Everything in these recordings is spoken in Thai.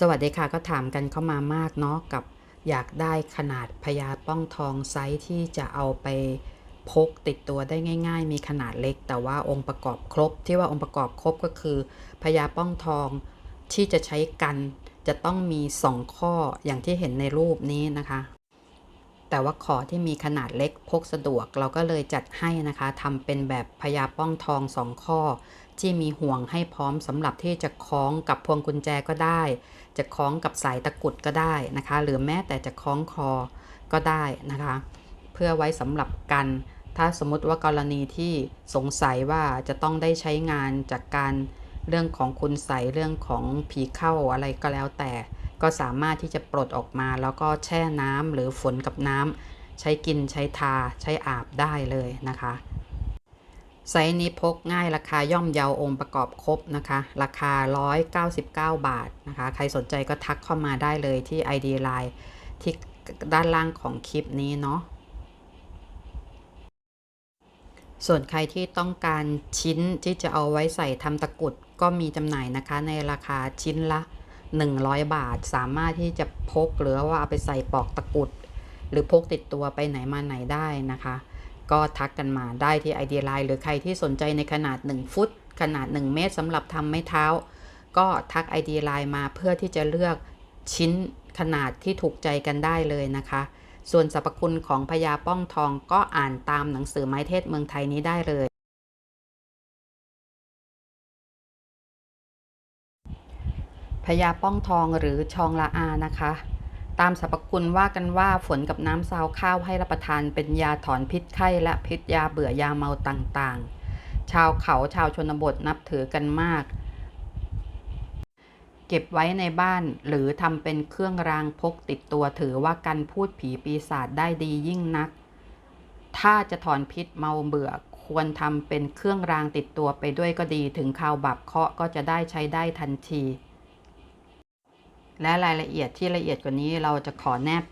สวัสดีค่ะก็ถามกันเข้ามามากเนาะกับอยากได้ขนาดพญาป้องทองไซส์ที่จะเอาไปพกติดตัวได้ง่าย ๆ มีขนาดเล็ก แต่ว่าองค์ประกอบครบ ที่ว่าองค์ประกอบครบก็คือพญาป้องทองที่จะใช้กันจะต้องมี 2 ข้ออย่างที่เห็นในรูปนี้นะคะ แต่ว่าขอที่มีขนาดเล็กพกสะดวกเราก็เลยจัดให้นะคะทำเป็นแบบพญาป้องทองสองข้อ ที่มีห่วงให้พร้อมสำหรับที่จะคล้องกับพวงกุญแจก็ได้ จะคล้องกับสายตะกุดก็ได้นะคะ หรือแม้แต่จะคล้องคอก็ได้นะคะ เพื่อไว้สำหรับกัน ถ้าสมมติว่ากรณีที่สงสัยว่าจะต้องได้ใช้งานจากการเรื่องของคุณใสเรื่องของผีเข้าอะไรก็แล้วแต่ ก็สามารถที่จะปลดออกมาแล้วก็แช่น้ำหรือฝนกับน้ำใช้กินใช้ทาใช้อาบได้เลยนะคะไซส์นี้พกง่ายราคาย่อมเยาองค์ประกอบครบนะคะ ราคา 199 บาทนะคะ ใครสนใจก็ทักเข้ามาได้เลยที่ ID Line ที่ด้านล่างของคลิปนี้เนาะส่วนใครที่ต้องการชิ้นที่จะเอาไว้ใส่ทำตะกรุดก็มีจำหน่ายนะคะในราคาชิ้นละ 100 บาท สามารถที่จะพกหรือว่าเอาไปใส่ปลอกตะกุด หรือพกติดตัวไปไหนมาไหนได้นะคะ ก็ทักกันมาได้ที่ ID Line หรือใครที่สนใจในขนาด 1 ฟุต ขนาด 1 เมตรสำหรับทำไม้เท้า ก็ทัก ID Line มาเพื่อที่จะเลือกชิ้นขนาดที่ถูกใจกันได้เลยนะคะ ส่วนสรรพคุณของพญาป้องทองก็อ่านตามหนังสือไม้เทศเมืองไทยนี้ได้เลย พญาป้องทองหรือชองละอานะคะ ตามสรรพคุณว่ากันว่าฝนกับน้ำซาวข้าวให้รับประทานเป็นยาถอนพิษไข้และพิษยาเบื่อยาเมาต่างๆ ชาวเขาชาวชนบทนับถือกันมาก เก็บไว้ในบ้านหรือทำเป็นเครื่องรางพกติดตัวถือว่ากันพูดผีปีศาจได้ดียิ่งนัก ถ้าจะถอนพิษเมาเบื่อควรทำเป็นเครื่องรางติดตัวไปด้วยก็ดีถึงข่าวบับเคาะก็จะได้ใช้ได้ทันที และรายละเอียดที่ละเอียดกว่านี้เราจะขอแนบ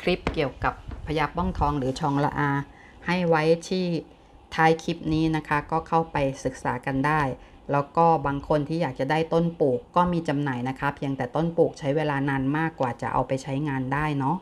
คลิปเกี่ยวกับพยาบ้องทองหรือชองละอา ให้ไว้ที่ท้ายคลิปนี้นะคะ ก็เข้าไปศึกษากันได้ แล้วก็บางคนที่อยากจะได้ต้นปลูกก็มีจำหน่ายนะคะ เพียงแต่ต้นปลูกใช้เวลานานมากกว่าจะเอาไปใช้งานได้เนาะ